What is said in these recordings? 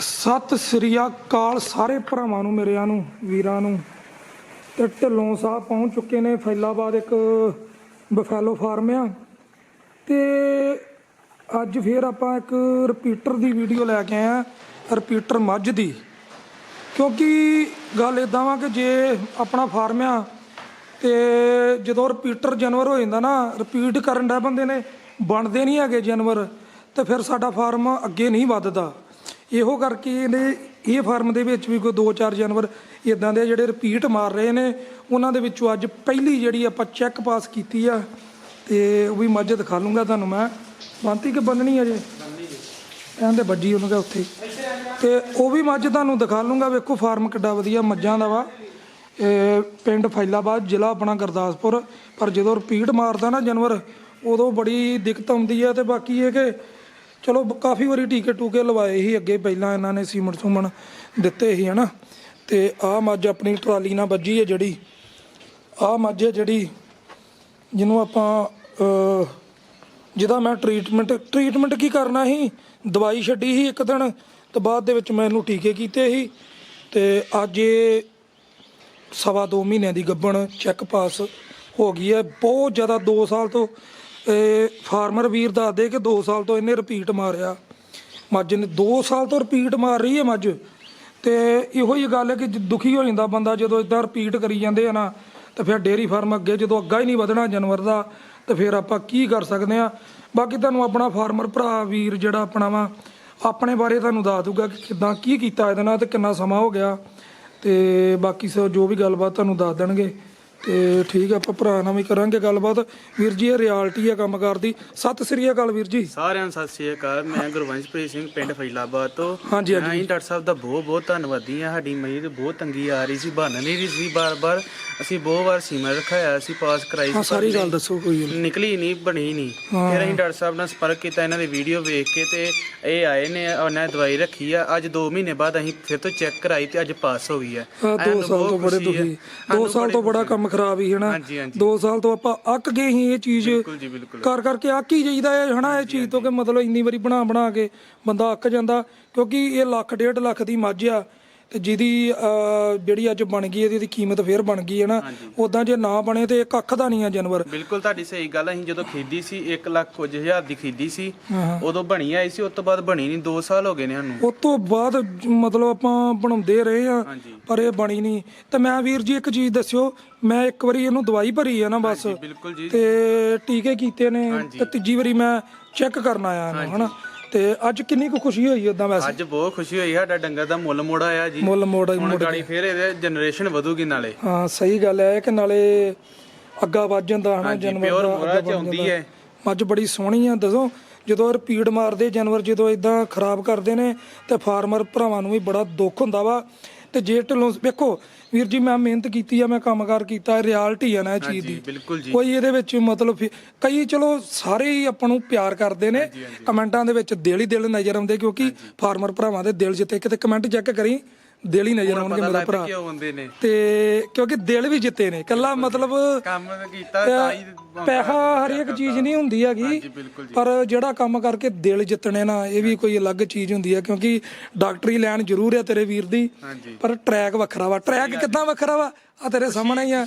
ਸਤਿ ਸ੍ਰੀ ਅਕਾਲ ਸਾਰੇ ਭਰਾਵਾਂ ਨੂੰ, ਮੇਰਿਆਂ ਨੂੰ, ਵੀਰਾਂ ਨੂੰ। ਤੇ ਢਿੱਲੋਂ ਸਾਹਿਬ ਪਹੁੰਚ ਚੁੱਕੇ ਨੇ ਫੈਲਾਬਾਦ ਇੱਕ ਬਫੈਲੋ ਫਾਰਮ ਆ। ਤੇ ਅੱਜ ਫੇਰ ਆਪਾਂ ਇੱਕ ਰਿਪੀਟਰ ਦੀ ਵੀਡੀਓ ਲੈ ਕੇ ਆਏ ਆ, ਰਿਪੀਟਰ ਮੱਝ ਦੀ। ਕਿਉਂਕਿ ਗੱਲ ਇਦਾਂ ਵਾ ਕਿ ਜੇ ਆਪਣਾ ਫਾਰਮ ਆ ਤੇ ਜਦੋਂ ਰਿਪੀਟਰ ਜਾਨਵਰ ਹੋ ਜਾਂਦਾ ਨਾ, ਰਿਪੀਟ ਕਰਨ ਦਾ ਬੰਦੇ ਨੇ ਬਣਦੇ ਨਹੀਂ ਹੈਗੇ ਜਾਨਵਰ। ਤੇ ਫਿਰ ਸਾਡਾ ਫਾਰਮ ਅੱਗੇ ਨਹੀਂ ਵੱਧਦਾ। ਇਹੋ ਕਰਕੇ ਇਹਨੇ ਇਹ ਫਾਰਮ ਦੇ ਵਿੱਚ ਵੀ ਕੋਈ 2-4 ਜਾਨਵਰ ਇਦਾਂ ਦੇ ਜਿਹੜੇ ਰਿਪੀਟ ਮਾਰ ਰਹੇ ਨੇ। ਉਹਨਾਂ ਦੇ ਵਿੱਚੋਂ ਅੱਜ ਪਹਿਲੀ ਜਿਹੜੀ ਆਪਾਂ ਚੈੱਕ ਪਾਸ ਕੀਤੀ ਆ, ਤੇ ਉਹ ਵੀ ਮੱਝ ਦਿਖਾ ਲੂੰਗਾ ਤੁਹਾਨੂੰ ਮੈਂ। ਬੰਤੀ ਕਿ ਬੰਨਣੀ ਹੈ ਅਜੇ ਕਹਿੰਦੇ ਵੱਜੀ ਉਹਨੂੰ ਕਿ ਉੱਥੇ। ਤੇ ਉਹ ਵੀ ਮੱਝ ਤੁਹਾਨੂੰ ਦਿਖਾ ਲੂੰਗਾ, ਵੇਖੋ ਫਾਰਮ ਕਿੱਡਾ ਵਧੀਆ ਮੱਝਾਂ ਦਾ ਵਾ। ਪਿੰਡ ਫੈਲਾਬਾਦ ਜ਼ਿਲ੍ਹਾ ਆਪਣਾ ਗੁਰਦਾਸਪੁਰ। ਪਰ ਜਦੋਂ ਰਿਪੀਟ ਮਾਰਦਾ ਨਾ ਜਾਨਵਰ, ਉਦੋਂ ਬੜੀ ਦਿੱਕਤ ਆਉਂਦੀ ਹੈ ਤੇ ਬਾਕੀ ਇਹ ਕਿ ਚਲੋ, ਕਾਫੀ ਵਾਰੀ ਟੀਕੇ ਟੂਕੇ ਲਵਾਏ ਸੀ ਅੱਗੇ, ਪਹਿਲਾਂ ਇਹਨਾਂ ਨੇ ਸੀਮਨ ਸੂਮਨ ਦਿੱਤੇ ਸੀ, ਹਨਾ? ਤੇ ਆਹ ਮੱਝ ਆਪਣੀ ਟਰਾਲੀ ਨਾਲ ਵੱਜੀ ਹੈ ਜਿਹੜੀ। ਆਹ ਮੱਝ ਹੈ ਜਿਹੜੀ ਜਿਹਨੂੰ ਆਪਾਂ ਜਿਹਦਾ ਮੈਂ ਟ੍ਰੀਟਮੈਂਟ ਟ੍ਰੀਟਮੈਂਟ ਕੀ ਕਰਨਾ ਸੀ? ਦਵਾਈ ਛੱਡੀ ਸੀ ਇੱਕ ਦਿਨ, ਤੇ ਬਾਅਦ ਦੇ ਵਿੱਚ ਮੈਂ ਇਹਨੂੰ ਟੀਕੇ ਕੀਤੇ ਸੀ। ਤੇ ਅੱਜ ਇਹ ਸਵਾ ਦੋ ਮਹੀਨਿਆਂ ਦੀ ਗੱਭਣ ਚੈੱਕ ਪਾਸ ਹੋ ਗਈ ਹੈ। ਬਹੁਤ ਜ਼ਿਆਦਾ 2 ਸਾਲ ਤੋਂ ਇਹ ਫਾਰਮਰ ਵੀਰ ਦੱਸਦੇ ਕਿ 2 ਸਾਲ ਤੋਂ ਇਹਨੇ ਰਿਪੀਟ ਮਾਰਿਆ। ਮੱਝ ਨੇ 2 ਸਾਲ ਤੋਂ ਰਿਪੀਟ ਮਾਰ ਰਹੀ ਹੈ ਮੱਝ। ਤੇ ਇਹੋ ਹੀ ਗੱਲ ਹੈ ਕਿ ਦੁਖੀ ਹੋ ਜਾਂਦਾ ਬੰਦਾ ਜਦੋਂ ਇਦਾਂ ਰਿਪੀਟ ਕਰੀ ਜਾਂਦੇ ਆ ਨਾ, ਤਾਂ ਫਿਰ ਡੇਅਰੀ ਫਾਰਮ ਅੱਗੇ ਜਦੋਂ ਅੱਗਾ ਹੀ ਨਹੀਂ ਵਧਣਾ ਜਾਨਵਰ ਦਾ, ਤਾਂ ਫਿਰ ਆਪਾਂ ਕੀ ਕਰ ਸਕਦੇ ਆ। ਬਾਕੀ ਤੁਹਾਨੂੰ ਆਪਣਾ ਫਾਰਮਰ ਭਰਾ ਵੀਰ ਜਿਹੜਾ ਆਪਣਾ ਵਾ, ਆਪਣੇ ਬਾਰੇ ਤੁਹਾਨੂੰ ਦੱਸ ਦੂਗਾ ਕਿ ਕਿਦਾਂ ਕੀ ਕੀਤਾ ਇਹਦੇ ਨਾਲ ਤੇ ਕਿੰਨਾ ਸਮਾਂ ਹੋ ਗਿਆ। ਤੇ ਬਾਕੀ ਸੋ ਜੋ ਵੀ ਗੱਲਬਾਤ ਤੁਹਾਨੂੰ ਦੱਸ ਦੇਣਗੇ। ਤੇ ਠੀਕ ਆ ਆਪਾਂ ਭਰਾ ਨਾਲ ਵੀ ਕਰਾਂਗੇ ਗੱਲਬਾਤ। ਵੀਰ ਜੀ ਇਹ ਰਿਐਲਿਟੀ ਆ ਕੰਮ ਕਰਦੀ। ਸਤਿ ਸ੍ਰੀ ਅਕਾਲ ਵੀਰ ਜੀ। ਸਾਰਿਆਂ ਨੂੰ ਸਤਿ ਸ੍ਰੀ ਅਕਾਲ। ਮੈਂ ਗੁਰਵੰਸ਼ਪ੍ਰੀਤ ਸਿੰਘ ਪਿੰਡ ਫੈਲਾਬਾਦ ਤੋਂ। ਹਾਂਜੀ, ਹਾਂਜੀ। ਡਾਕਟਰ ਸਾਹਿਬ ਦਾ ਬਹੁਤ ਬਹੁਤ ਧੰਨਵਾਦੀ ਹਾਂ। ਸਾਡੀ ਮਰੀਜ਼ ਬਹੁਤ ਤੰਗੀ ਆ ਰਹੀ ਸੀ ਬਣ ਨਹੀਂ ਰਹੀ ਸੀ ਬਾਰ-ਬਾਰ। ਅਸੀਂ ਬਹੁਤ ਵਾਰ ਸੀਮਾ ਰਖਾਇਆ ਸੀ ਪਾਸ ਕਰਾਈ ਹਾਂ ਸੀ ਸਾਰੀ ਗੱਲ ਦੱਸੋ ਕੋਈ ਨਿਕਲੀ ਨਹੀਂ ਬਣੀ ਨਹੀਂ। ਹਾਂ। ਫਿਰ ਅਸੀਂ ਡਾਕਟਰ ਸਾਹਿਬ ਨਾਲ ਸੰਪਰਕ ਕੀਤਾ ਇਹਨਾਂ ਦੀ ਵੀਡੀਓ ਵੇਖ ਕੇ ਤੇ ਇਹ ਆਏ ਨੇ ਉਹਨਾਂ ਨੇ ਦਵਾਈ ਰੱਖੀ ਆ। ਅੱਜ 2 ਮਹੀਨੇ ਬਾਅਦ ਅਸੀਂ ਫਿਰ ਤੋਂ ਚੈੱਕ ਕਰਾਈ ਤੇ ਅੱਜ ਪਾਸ ਹੋ ਗਈ ਆ। ਆ 2 ਸਾਨੂੰ ਸਾਲ ਤੋਂ ਬੜੇ ਹੈ। ਦੁਖੀ। 2 ਸਾਨੂੰ ਸਾਲ ਤੋਂ ਬੜੀ ਕੰਮ ਖਰਾਬ ਹੀ ਹਨਾ? ਹਾਂਜੀ, ਹਾਂਜੀ। 2 ਸਾਲ ਤੋਂ ਆਪਾਂ ਅੱਕ ਗਏ ਸੀ ਇਹ ਚੀਜ਼। ਬਿਲਕੁਲ ਜੀ ਬਿਲਕੁਲ। ਕਰ ਕਰਕੇ ਅੱਕ ਹੀ ਜਾਈਦਾ ਹੈ ਹਨਾ ਇਹ ਚੀਜ਼ ਤੋਂ ਕਿ ਮਤਲਬ ਇੰਨੀ ਵਾਰੀ ਬਣਾ ਬਣਾ ਕੇ ਬੰਦਾ ਅੱਕ ਜਾਂਦਾ ਕਿਉਂਕਿ ਇਹ ਲੱਖ ਡੇਢ ਲੱਖ ਦੀ ਮੱਝ ਆ। ਤੇ ਜਿਹਦੀ ਅਹ, ਜਿਹੜੀ ਅੱਜ ਬਣ ਗਈ ਇਹਦੀ ਇਹਦੀ ਕੀਮਤ ਫੇਰ ਬਣ ਗਈ ਹੈ ਨਾ ਉਦਾਂ ਜੇ ਨਾ ਬਣੇ ਤੇ ਇਹ ਕੱਖ ਦਾ ਨਹੀਂ ਆ ਜਾਨਵਰ। ਬਿਲਕੁਲ ਤੁਹਾਡੀ ਸਹੀ ਗੱਲ ਹੈ। ਅਸੀਂ ਜਦੋਂ ਖਰੀਦੀ ਸੀ 1 ਲੱਖ ਕੁਝ ਹਜ਼ਾਰ ਦੀ ਖਰੀਦੀ ਸੀ ਹਾਂ ਉਦੋਂ ਬਣੀ ਆਈ ਸੀ ਉਸ ਤੋਂ ਬਾਅਦ ਬਣੀ ਨਹੀਂ 2 ਸਾਲ ਹੋ ਗਏ ਨੇ ਸਾਨੂੰ। ਉਸ ਤੋਂ ਬਾਅਦ ਜ- ਮਤਲਬ ਆਪਾਂ ਬਣਾਉਂਦੇ ਰਹੇ ਆ ਹਾਂਜੀ। ਪਰ ਇਹ ਬਣੀ ਨਹੀਂ। ਤੇ ਮੈਂ ਵੀਰ ਜੀ ਇੱਕ ਚੀਜ਼ ਦੱਸਿਓ ਮੈਂ ਇੱਕ ਵਾਰੀ ਇਹਨੂੰ ਦਵਾਈ ਭਰੀ ਆ ਨਾ ਬਸ। ਬਿਲਕੁਲ ਜੀ। ਤੇ ਟੀਕੇ ਕੀਤੇ ਨੇ ਤੇ ਤੀਜੀ ਵਾਰੀ ਮੈਂ ਚੈੱਕ ਕਰਨ ਆਇਆ ਇਹਨੂੰ ਹਨਾ? ਤੇ ਅੱਜ ਕਿੰਨੀ ਕੁ ਖੁਸ਼ੀ ਹੋਈ ਉਦਾਂ ਵੈਸੇ? ਅੱਜ ਬਹੁਤ ਖੁਸ਼ੀ ਹੋਈ ਸਾਡਾ ਡੰਗਰ ਦਾ ਮੁੱਲ ਮੋੜ ਆਇਆ ਜੀ। ਮੁੱਲ ਮੋੜ ਹੁਣ ਗਾੜੀ ਫੇਰ ਇਹਦੇ ਜਨਰੇਸ਼ਨ ਵਧੂਗੀ ਨਾਲੇ। ਹਾਂ ਸਹੀ ਗੱਲ ਹੈ ਕਿ ਨਾਲੇ ਅੱਗਾ ਵੱਜ ਜਾਂਦਾ ਹਨਾ ਜਾਨਵਰ ਪਿਓਰ ਦਾ ਮੋਰਾ ਚ ਆਉਂਦੀ ਹੈ। ਮੱਝ ਬੜੀ ਸੋਹਣੀ ਆ ਦੱਸੋ ਜਦੋਂ ਰਿਪੀਡ ਮਾਰਦੇ ਜਾਨਵਰ ਜਦੋਂ ਇਦਾਂ ਖਰਾਬ ਕਰਦੇ ਨੇ ਤੇ ਫਾਰਮਰ ਭਰਾਵਾਂ ਨੂੰ ਵੀ ਬੜਾ ਦੁੱਖ ਹੁੰਦਾ ਵਾ। ਤੇ ਜੇ ਢਿੱਲੋਂ ਵੇਖੋ ਵੀਰ ਜੀ ਮੈਂ ਮਿਹਨਤ ਕੀਤੀ ਆ ਮੈਂ ਕੰਮਕਾਰ ਕੀਤਾ ਰਿਐਲਿਟੀ ਆ ਨਾ ਇਹ ਚੀਜ਼ ਦੀ। ਬਿਲਕੁਲ ਜੀ। ਕੋਈ ਇਹਦੇ ਵਿੱਚ ਮਤਲਬ ਕਈ ਚਲੋ ਸਾਰੇ ਹੀ ਆਪਾਂ ਨੂੰ ਪਿਆਰ ਕਰਦੇ ਨੇ ਕਮੈਂਟਾਂ ਦੇ ਵਿੱਚ ਦਿਲ ਹੀ ਦਿਲ ਨਜ਼ਰ ਆਉਂਦੇ ਕਿਉਂਕਿ ਫਾਰਮਰ ਭਰਾਵਾਂ ਦੇ ਦਿਲ ਜਿੱਤੇ। ਕਿਤੇ ਕਮੈਂਟ ਚੈੱਕ ਕਰੀ ਦਿਲ ਹੀ ਨਜ਼ਰ ਆਉਣਗੇ ਮੇਰਾ ਭਰਾ। ਕਿਉਂ ਹੁੰਦੇ ਨੇ। ਤੇ ਕਿਉਂਕਿ ਦਿਲ ਵੀ ਜਿੱਤੇ ਨੇ। ਕੱਲਾ ਮਤਲਬ ਕੰਮ ਕੀਤਾ ਤਾਂ ਹੀ ਪੈਸਾ ਹਰ ਇੱਕ ਚੀਜ਼ ਨਹੀਂ ਹੁੰਦੀ ਹੈਗੀ। ਪਰ ਜਿਹੜਾ ਕੰਮ ਕਰਕੇ ਦਿਲ ਜਿੱਤਣੇ ਨਾ ਇਹ ਵੀ ਕੋਈ ਅਲੱਗ ਚੀਜ਼ ਹੁੰਦੀ ਹੈ ਕਿਉਂਕਿ ਡਾਕਟਰੀ ਲਾਈਨ ਜ਼ਰੂਰ ਹੈ ਤੇਰੇ ਵੀਰ ਦੀ। ਪਰ ਟਰੈਕ ਵੱਖਰਾ ਵਾ। ਟਰੈਕ ਕਿੱਦਾਂ ਵੱਖਰਾ ਵਾ? ਆ ਤੇਰੇ ਸਾਹਮਣੇ ਹੀ ਆ।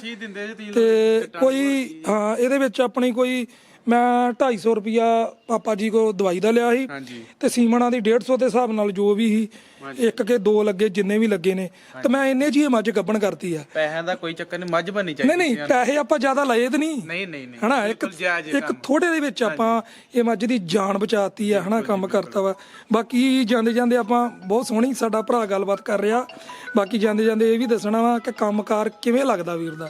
ਤੇ ਕੋਈ ਹਾਂ ਇਹਦੇ ਵਿੱਚ ਆਪਣੀ ਕੋਈ ਮੈਂ 250 ਰੁਪਿਆ ਪਾਪਾ ਜੀ ਕੋ ਦਵਾਈ ਦਾ ਲਿਆ ਸੀ ਹਾਂਜੀ। ਤੇ ਸੀਮਣਾ ਦੀ 150 ਦੇ ਹਿਸਾਬ ਨਾਲ ਜੋ ਵੀ ਸੀ ਇੱਕ ਕੇ ਦੋ ਲੱਗੇ ਜਿੰਨੇ ਵੀ ਲੱਗੇ ਨੇ। ਤੇ ਮੈਂ ਇੰਨੇ ਜੀ ਮੱਝ ਗੱਬਣ ਕਰਤੀ ਆ। ਪੈਸਿਆਂ ਦਾ ਕੋਈ ਚੱਕਰ ਨਹੀਂ ਮੱਝ ਬਣਨੀ ਨਹੀਂ ਚਾਹੀਦੀ ਨਹੀਂ ਪੈਸੇ ਆਪਾਂ ਜ਼ਿਆਦਾ ਲਏ ਤੇ ਨਹੀਂ। ਨਹੀਂ ਨਹੀਂ ਨਹੀਂ ਹਨਾ ਇੱਕ ਇੱਕ ਥੋੜੇ ਦੇ ਵਿੱਚ ਆਪਾਂ ਇਹ ਮੱਝ ਦੀ ਜਾਨ ਬਚਾਤੀ ਆ ਹਨਾ ਕੰਮ ਕਰਤਾ ਵਾ। ਬਾਕੀ ਜਾਂਦੇ ਜਾਂਦੇ ਆਪਾਂ ਬਹੁਤ ਸੋਹਣੀ ਸਾਡਾ ਭਰਾ ਗੱਲਬਾਤ ਕਰ ਰਿਹਾ। ਬਾਕੀ ਜਾਂਦੇ ਜਾਂਦੇ ਇਹ ਵੀ ਦੱਸਣਾ ਵਾ ਕਿ ਕੰਮਕਾਰ ਕਿਵੇਂ ਲੱਗਦਾ ਵੀਰ ਦਾ?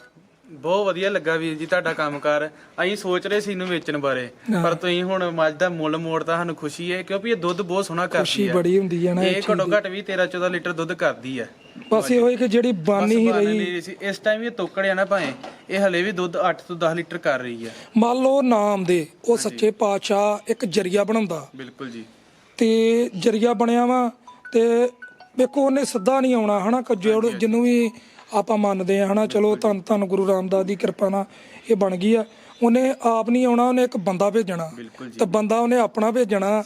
ਬਹੁਤ ਵਧੀਆ ਲੱਗਾ ਵੀਰ ਜੀ ਤੁਹਾਡਾ ਕੰਮਕਾਰ। ਅਸੀਂ ਸੋਚ ਰਹੇ ਸੀ ਇਹਨੂੰ ਵੇਚਣ ਬਾਰੇ ਪਰ ਤੁਸੀਂ ਹੁਣ ਮੱਝ ਦਾ ਮੁੱਲ ਮੋੜਤਾ ਸਾਨੂੰ ਖੁਸ਼ੀ ਹੈ ਕਿਉਂਕਿ ਇਹ ਦੁੱਧ ਬਹੁਤ ਸੋਹਣਾ ਕਰਦੀ ਖੁਸ਼ੀ ਹੈ। ਬੜੀ ਹੁੰਦੀ ਹੈ ਨਾ ਇਹ ਘੱਟੋ ਘੱਟ ਵੀ 13 14 ਲੀਟਰ ਦੁੱਧ ਕਰਦੀ ਹੈ। ਬਸ ਇਹੋ ਹੀ ਕਿ ਜਿਹੜੀ ਬਾਨੀ ਹੀ ਰਹੀ। ਇਸ ਟਾਈਮ ਇਹ ਤੋਕੜਿਆ ਨਾ ਭਾਵੇਂ ਇਹ ਹਲੇ ਵੀ ਦੁੱਧ 8 ਤੋਂ 10 ਲੀਟਰ ਕਰ ਰਹੀ ਹੈ। ਮੰਨ ਲਓ ਨਾਮ ਦੇ ਉਹ ਸੱਚੇ ਪਾਤਸ਼ਾਹ ਇੱਕ ਜਰੀਆ ਬਣਾਉਂਦਾ। ਬਿਲਕੁਲ ਜੀ। ਤੇ ਜਰੀਆ ਬਣਿਆ ਵਾ ਤੇ ਵੇਖੋ ਉਹਨੇ ਸਿੱਧਾ ਨਹੀਂ ਆਉਣਾ ਹਨਾ ਜਿਹਨੂੰ ਵੀ ਆਪਾਂ ਮੰਨਦੇ ਆ ਹਨਾ? ਚਲੋ ਧੰਨ ਧੰਨ ਗੁਰੂ ਰਾਮਦਾਸ ਦੀ ਕਿਰਪਾ ਨਾਲ ਇਹ ਬਣ ਗਈ ਆ। ਉਹਨੇ ਆਪ ਨਹੀਂ ਆਉਣਾ ਉਹਨੇ ਇੱਕ ਬੰਦਾ ਭੇਜਣਾ। ਤੇ ਬੰਦਾ ਉਹਨੇ ਆਪਣਾ ਭੇਜਣਾ।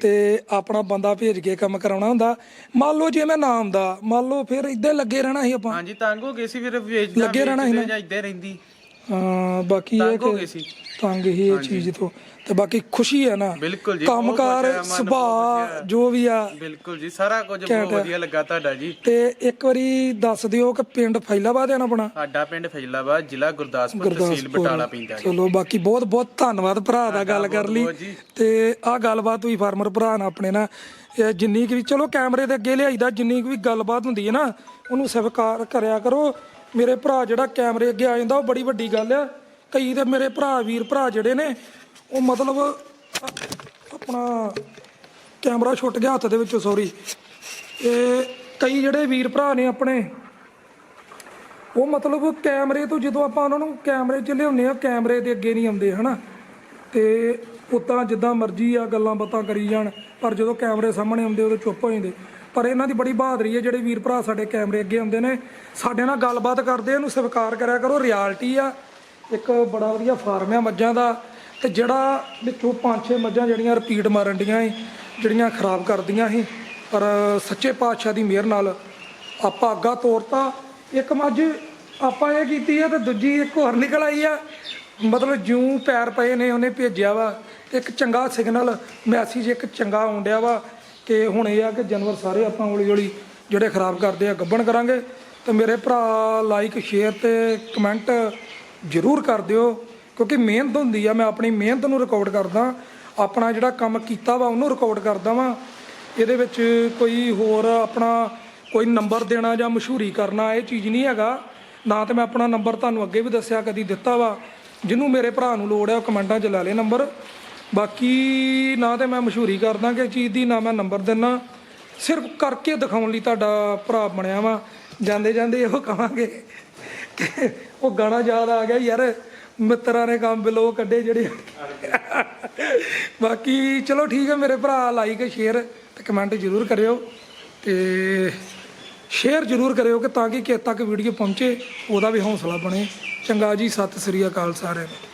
ਤੇ ਆਪਣਾ ਬੰਦਾ ਭੇਜ ਕੇ ਕੰਮ ਕਰਾਉਣਾ ਹੁੰਦਾ। ਮੰਨ ਲਓ ਜੇ ਮੈਂ ਨਾ ਆਉਂਦਾ ਮੰਨ ਲਓ ਫਿਰ ਇਦਾਂ ਲੱਗੇ ਰਹਿਣਾ ਸੀ ਆਪਾਂ। ਹਾਂਜੀ ਤੰਗ ਹੋ ਗਏ ਸੀ ਫਿਰ ਲੱਗੇ ਰਹਿਣਾ ਸੀ। ਜਾਂ ਇੱਦਾਂ ਰਹਿੰਦੀ। ਹਾਂ ਬਾਕੀ ਇਹ ਤੰਗ ਹੋ ਗਏ ਕਿ ਸੀ। ਤੰਗ ਹੀ ਇਹ ਚੀਜ਼ ਤੋਂ। ਤੇ ਬਾਕੀ ਖੁਸ਼ੀ ਹੈ ਨਾ। ਬਿਲਕੁਲ ਜੀ, ਬਹੁਤ ਕੰਮਕਾਰ ਖੁਸ਼ ਆ, ਮਨ ਬਹੁਤ ਸੁਭਾਅ ਜੋ ਵੀ ਆ। ਬਿਲਕੁਲ ਜੀ ਸਾਰਾ ਕੁਝ ਬਹੁਤ ਵਧੀਆ ਲੱਗਾ ਤੁਹਾਡਾ ਜੀ। ਤੇ ਇੱਕ ਵਾਰੀ ਦੱਸ ਦਿਓ ਕਿ ਪਿੰਡ ਫੈਲਾਬਾਦ ਹੈ ਨਾ ਆਪਣਾ? ਸਾਡਾ ਪਿੰਡ ਫੈਜਲਾਬਾਦ ਜ਼ਿਲ੍ਹਾ ਗੁਰਦਾਸਪੁਰ ਤਹਿਸੀਲ ਬਟਾਲਾ ਪੈਂਦਾ ਜੀ। ਚਲੋ ਬਾਕੀ ਬਹੁਤ ਬਹੁਤ ਧੰਨਵਾਦ ਭਰਾ ਦਾ ਗੱਲ ਕਰ ਲਈ। ਬਹੁਤ ਜੀ। ਤੇ ਆਹ ਗੱਲਬਾਤ ਹੋਈ ਫਾਰਮਰ ਭਰਾ ਨਾਲ ਆਪਣੇ ਨਾਲ। ਇਹ ਜਿੰਨੀ ਕੁ ਵੀ ਚਲੋ ਕੈਮਰੇ ਦੇ ਅੱਗੇ ਲਿਆਈਦਾ ਜਿੰਨੀ ਕੁ ਵੀ ਗੱਲਬਾਤ ਹੁੰਦੀ ਹੈ ਨਾ ਉਹਨੂੰ ਸਵੀਕਾਰ ਕਰਿਆ ਕਰੋ। ਮੇਰੇ ਭਰਾ ਜਿਹੜਾ ਕੈਮਰੇ ਅੱਗੇ ਆ ਜਾਂਦਾ, ਉਹ ਬੜੀ ਵੱਡੀ ਗੱਲ ਆ। ਕਈ ਤੇ ਮੇਰੇ ਭਰਾ, ਵੀਰ ਭਰਾ ਜਿਹੜੇ ਨੇ, ਉਹ ਮਤਲਬ ਆਪਣਾ ਕੈਮਰਾ ਛੁੱਟ ਗਿਆ ਹੱਥ ਦੇ ਵਿੱਚੋਂ ਸੌਰੀ ਇਹ ਕਈ ਜਿਹੜੇ ਵੀਰ ਭਰਾ ਨੇ ਆਪਣੇ, ਉਹ ਮਤਲਬ ਕੈਮਰੇ ਤੋਂ ਜਦੋਂ ਆਪਾਂ ਉਹਨਾਂ ਨੂੰ ਕੈਮਰੇ 'ਚ ਲਿਆਉਂਦੇ ਆ ਕੈਮਰੇ ਦੇ ਅੱਗੇ ਨਹੀਂ ਆਉਂਦੇ, ਹਨਾ। ਤੇ ਉਤਾਂ ਜਿੱਦਾਂ ਮਰਜ਼ੀ ਆ, ਗੱਲਾਂ ਬਾਤਾਂ ਕਰੀ ਜਾਣ, ਪਰ ਜਦੋਂ ਕੈਮਰੇ ਸਾਹਮਣੇ ਆਉਂਦੇ, ਉਦੋਂ ਚੁੱਪ ਹੋ ਜਾਂਦੇ। ਪਰ ਇਹਨਾਂ ਦੀ ਬੜੀ ਬਹਾਦਰੀ ਹੈ, ਜਿਹੜੇ ਵੀਰ ਭਰਾ ਸਾਡੇ ਕੈਮਰੇ ਅੱਗੇ ਆਉਂਦੇ ਨੇ। ਸਾਡੇ ਨਾਲ ਗੱਲਬਾਤ ਕਰਦੇ ਇਹਨੂੰ ਸਵੀਕਾਰ ਕਰਿਆ ਕਰੋ, ਰਿਐਲਿਟੀ ਆ। ਇੱਕ ਬੜਾ ਵਧੀਆ ਫਾਰਮ ਆ ਮੱਝਾਂ ਦਾ। ਤੇ ਜਿਹੜਾ ਵਿੱਚੋਂ ਪੰਜ ਛੇ ਮੱਝਾਂ ਜਿਹੜੀਆਂ ਰਿਪੀਟ ਮਾਰਨ ਡੀਆਂ ਸੀ, ਜਿਹੜੀਆਂ ਖਰਾਬ ਕਰਦੀਆਂ ਸੀ, ਪਰ ਸੱਚੇ ਪਾਤਸ਼ਾਹ ਦੀ ਮਿਹਰ ਨਾਲ ਆਪਾਂ ਅੱਗਾ ਤੋਰਤਾ। ਇੱਕ ਮੱਝ ਆਪਾਂ ਇਹ ਕੀਤੀ ਆ ਤੇ ਦੂਜੀ ਇੱਕ ਹੋਰ ਨਿਕਲ ਆਈ ਆ। ਮਤਲਬ ਜਿਉਂ ਪੈਰ ਪਏ ਨੇ, ਉਹਨੇ ਭੇਜਿਆ ਵਾ। ਤੇ ਇੱਕ ਚੰਗਾ ਸਿਗਨਲ ਮੈਸੇਜ ਇੱਕ ਚੰਗਾ ਆਉਂਦਿਆ ਵਾ। ਕਿ ਹੁਣ ਇਹ ਆ ਕਿ ਜਾਨਵਰ ਸਾਰੇ ਆਪਾਂ ਹੌਲੀ ਹੌਲੀ ਜਿਹੜੇ ਖਰਾਬ ਕਰਦੇ ਆ, ਗੱਬਣ ਕਰਾਂਗੇ। ਤੇ ਮੇਰੇ ਭਰਾ ਲਾਈਕ ਸ਼ੇਅਰ ਤੇ ਕਮੈਂਟ ਜ਼ਰੂਰ ਕਰ ਦਿਓ, ਕਿਉਂਕਿ ਮਿਹਨਤ ਹੁੰਦੀ ਆ, ਮੈਂ ਆਪਣੀ ਮਿਹਨਤ ਨੂੰ ਰਿਕਾਰਡ ਕਰਦਾ। ਆਪਣਾ ਜਿਹੜਾ ਕੰਮ ਕੀਤਾ ਵਾ, ਉਹਨੂੰ ਰਿਕਾਰਡ ਕਰਦਾ ਵਾਂ। ਇਹਦੇ ਵਿੱਚ ਕੋਈ ਹੋਰ ਆਪਣਾ ਕੋਈ ਨੰਬਰ ਦੇਣਾ ਜਾਂ ਮਸ਼ਹੂਰੀ ਕਰਨਾ, ਇਹ ਚੀਜ਼ ਨਹੀਂ ਹੈਗਾ। ਨਾ ਤੇ ਮੈਂ ਆਪਣਾ ਨੰਬਰ ਤੁਹਾਨੂੰ ਅੱਗੇ ਵੀ ਦੱਸਿਆ, ਕਦੀ ਦਿੱਤਾ ਵਾ। ਜਿਹਨੂੰ ਮੇਰੇ ਭਰਾ ਨੂੰ ਲੋੜ ਹੈ ਉਹ ਕਮੈਂਟਾਂ 'ਚ ਲੈ ਲੇ ਨੰਬਰ ਬਾਕੀ ਨਾ ਤੇ ਮੈਂ ਮਸ਼ਹੂਰੀ ਕਰਦਾ ਕਿ ਚੀਜ਼ ਦੀ ਨਾ ਮੈਂ ਨੰਬਰ ਦਿੰਨਾ। ਸਿਰਫ ਕਰਕੇ ਦਿਖਾਉਣ ਲਈ ਤੁਹਾਡਾ ਭਰਾ ਬਣਿਆ ਵਾ। ਜਾਂਦੇ ਜਾਂਦੇ ਇਹੋ ਕਹਾਂਗੇ ਕਿ ਉਹ ਗਾਣਾ ਯਾਦ ਆ ਗਿਆ, ਯਾਰ ਮਿੱਤਰਾਂ ਨੇ ਕੰਮ ਬਿਲੋ ਕੱਢੇ ਜਿਹੜੇ। ਬਾਕੀ ਚਲੋ ਠੀਕ ਹੈ, ਮੇਰੇ ਭਰਾ ਲਾਈਕ ਸ਼ੇਅਰ ਤੇ ਕਮੈਂਟ ਜ਼ਰੂਰ ਕਰਿਓ ਤੇ ਸ਼ੇਅਰ ਜ਼ਰੂਰ ਕਰਿਓ ਕਿ ਤਾਂ ਕਿ ਕਿਸੇ ਤੱਕ ਵੀਡੀਓ ਪਹੁੰਚੇ, ਉਹਦਾ ਵੀ ਹੌਸਲਾ ਬਣੇ। ਚੰਗਾ ਜੀ, ਸਤਿ ਸ੍ਰੀ ਅਕਾਲ ਸਾਰਿਆਂ ਨੂੰ।